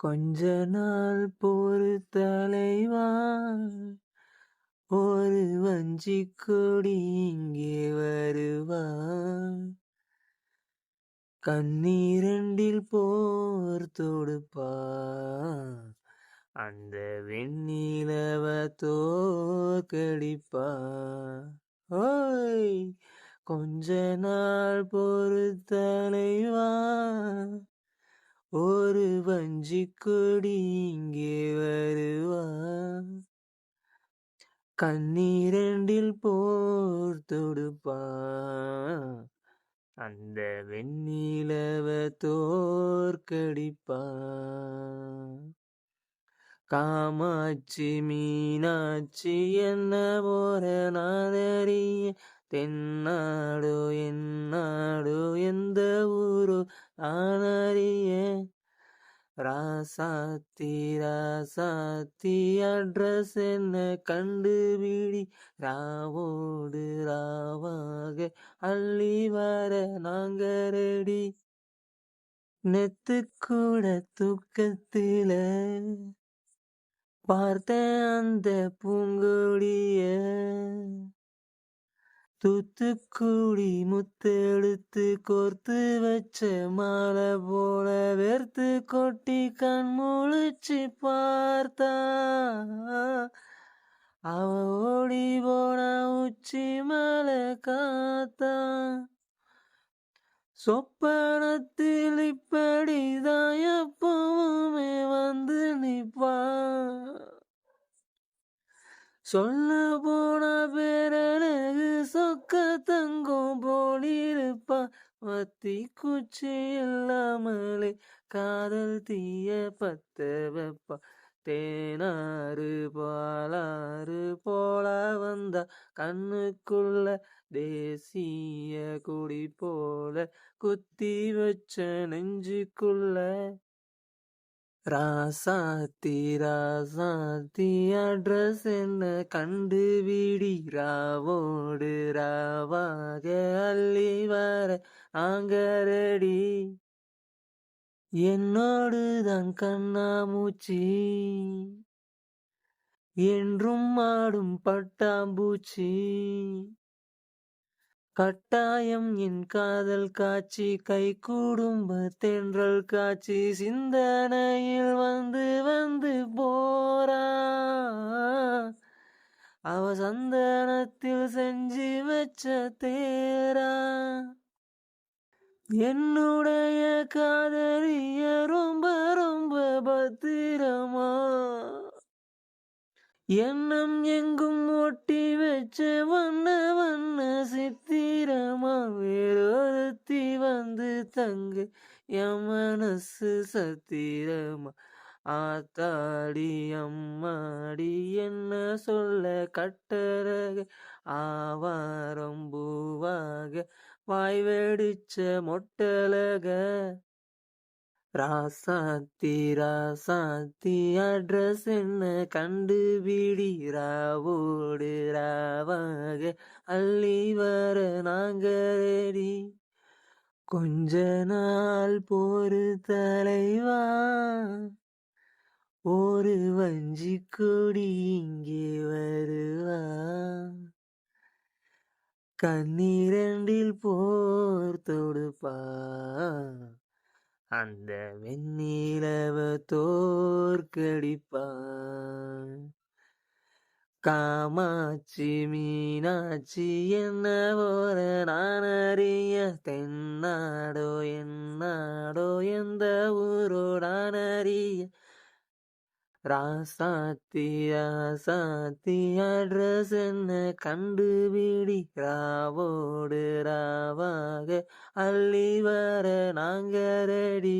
கொஞ்ச நாள் பொறு தலைவா? ஒரு வஞ்சி கொடி இங்கே வருவா? கண்ணீரண்டில் போர் தொடுப்பா? அந்த வெண்ணிலவ தோற்கடிப்பா? ஓய் கொஞ்ச நாள் பொறுத்தலைவா ஒரு வஞ்சி கொடி இங்கே வருவா. கண்ணீரண்டில் போர் தொடுப்பா. அந்த வெண்ணிலவ தோற்கடிப்பா காமாட்சி மீனாட்சி என்ன போற நாதறிய. தென்னாடோ என்னாடோ எந்த ஊரோ. ஆனறிய ராசாத்தி ராசாத்தி அட்ரஸ் என்ன கண்டுபிடி? ராவோடு ராவாக அள்ளி வர நாங்க ரெடி நெத்து கூட தூக்கத்தில பார்த்த அந்த பூங்கொடிய தூத்துக்குடி முத்தெடுத்து கோர்த்து வச்ச மாலை போல வெறுத்து கொட்டி கண் முழிச்சு பார்த்தா. அவ ஓடி போனா உச்சி மலை காத்தா. சொப்பனத்தில் இப்படிதான் எப்பவுமே வந்து நிப்பா. சொல்ல போன பேரை சொக்க தங்கம் போலிருப்பா வத்தி குச்சி இல்லாமலே காதல் தீய பத்த வைப்பா தேனாறு பாலாறு போல வந்த கண்ணுக்குள்ள தேசிய கொடி போல குத்தி வச்ச நெஞ்சுக்குள்ள. ராசாத்தி ராசாத்தி அட்ரஸ் என்ன? கண்டு கண்டுபிடி ராவோடு ராவாக அள்ளி வர நாங்க ரெடி என்னோடு தான் கண்ணாமூச்சி என்றும் ஆடும் பட்டாம்பூச்சி. கட்டாயம் என் காதல் காட்சி கை குடும்ப தென்றல் காட்சி சிந்தனையில் வந்து வந்து போறா. அவ சந்தனத்தில் செஞ்சு வச்ச தேரா. என்னுடைய காதலிய ரொம்ப ரொம்ப பத்திரமா. எண்ணம் எங்கும் ஒட்டி வச்ச வண்ண தங்கு என் மனசு சத்திரமா ஆத்தாடி அம்மாடி என்ன சொல்ல கட்டரக ஆவாரம் பூவாக வாய் வெடிச்ச மொட்டலக. ராசாத்தி ராசாத்தி அட்ரஸ் என்ன கண்டுபிடி ராவோடு ராவாக அள்ளி வர நாங்க ரெடி. கொஞ்ச நாள் போரு தலைவா? ஒரு வஞ்சி கொடி இங்கே வருவா? கண்ணீரண்டில் போர் தொடுப்பா? அந்த வெண்ணிலவ தோற்கடிப்பான் காமாட்சி மீனாட்சி என்ன போல நான் அறிய தென்னாடோ என்னாடோ எந்த ஊரோ நான் அறிய ராசாத்தி ராசாத்தி அட்ரஸ் என்ன கண்டுபிடி? ராவோடு ராவாக அள்ளி வர நாங்க ரெடி